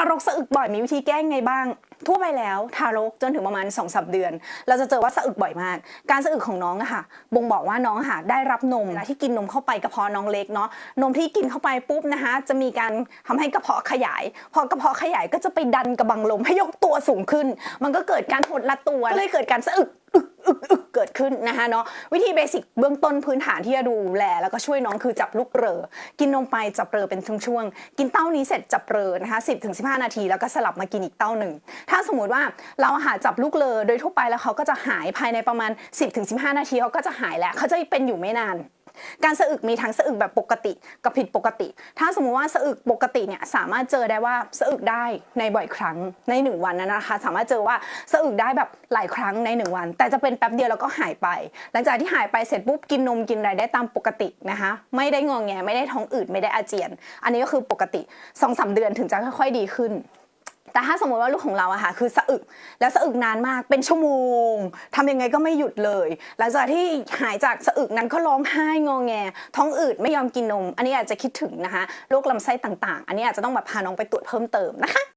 ารกสะอึกบ่อยมีวิธีแก้ไงบ้าง ทั่วไปแล้วทารกจนถึงประมาณ2อสเดือน เราจะเจอว่าสะอึกบ่อยมาก การสะอึกของน้องอะค่ะ บ่งบอกว่าน้องค่ะได้รับนมเวลาที่กินนมเข้าไปกระเพาะน้องเล็กเนาะนมที่กินเข้าไปปุ๊บนะคะจะมีการทำให้กระเพาะขยาย พอกระเพาะขยายก็จะไปดันกระบังลมให้ยกตัวสูงขึ้น มันก็เกิดการหดลัดตัวก็เลยเกิดการสะอึกเกิดขึ้นนะคะเนาะวิธีเบสิกเบื้องต้นพื้นฐานที่จะดูแลแล้วก็ช่วยน้องคือจับลูกเรอกินนมไปจับเรอเป็นช่วงๆกินเต้านี้เสร็จจับเรอนะคะ10ถึง15นาที แล้วก็สลับมากินอีกเต้าหนึ่งถ้าสมมติว่าเราหาจับลูกเรอโดยทั่วไปแล้วเขาก็จะหายภายในประมาณ 10ถึง15 นาทีเขาก็จะหายแล้วเขาจะเป็นอยู่ไม่นานการสะอึกมีทั้งสะอึกแบบปกติกับผิดปกติ ถ้าสมมุติว่าสะอึกปกติเนี่ยสามารถเจอได้ว่าสะอึกได้ในบ่อยครั้งในหนึ่งวันนะนะคะ สามารถเจอว่าสะอึกได้แบบหลายครั้งในหนึ่งวัน แต่จะเป็นแป๊บเดียวแล้วก็หายไป หลังจากที่หายไปเสร็จปุ๊บกินนมกินอะไรได้ตามปกตินะคะ ไม่ได้งองแงไม่ได้ท้องอืดไม่ได้อาเจียน อันนี้ก็คือปกติ2อสเดือนถึงจะค่อยๆดีขึ้น แต่ถ้าสมมติว่าลูกของเราอะค่ะคือสะอึกแล้วสะอึกนานมากเป็นชั่วโมงทำยังไงก็ไม่หยุดเลย หลังจากที่หายจากสะอึกนั้นก็ร้องไห้งอแง ท้องอืดไม่ยอมกินนม อันนี้อาจจะคิดถึงนะคะโรคลำไส้ต่างๆ อันนี้อาจจะต้องแบบพาน้องไปตรวจเพิ่มเติมนะคะ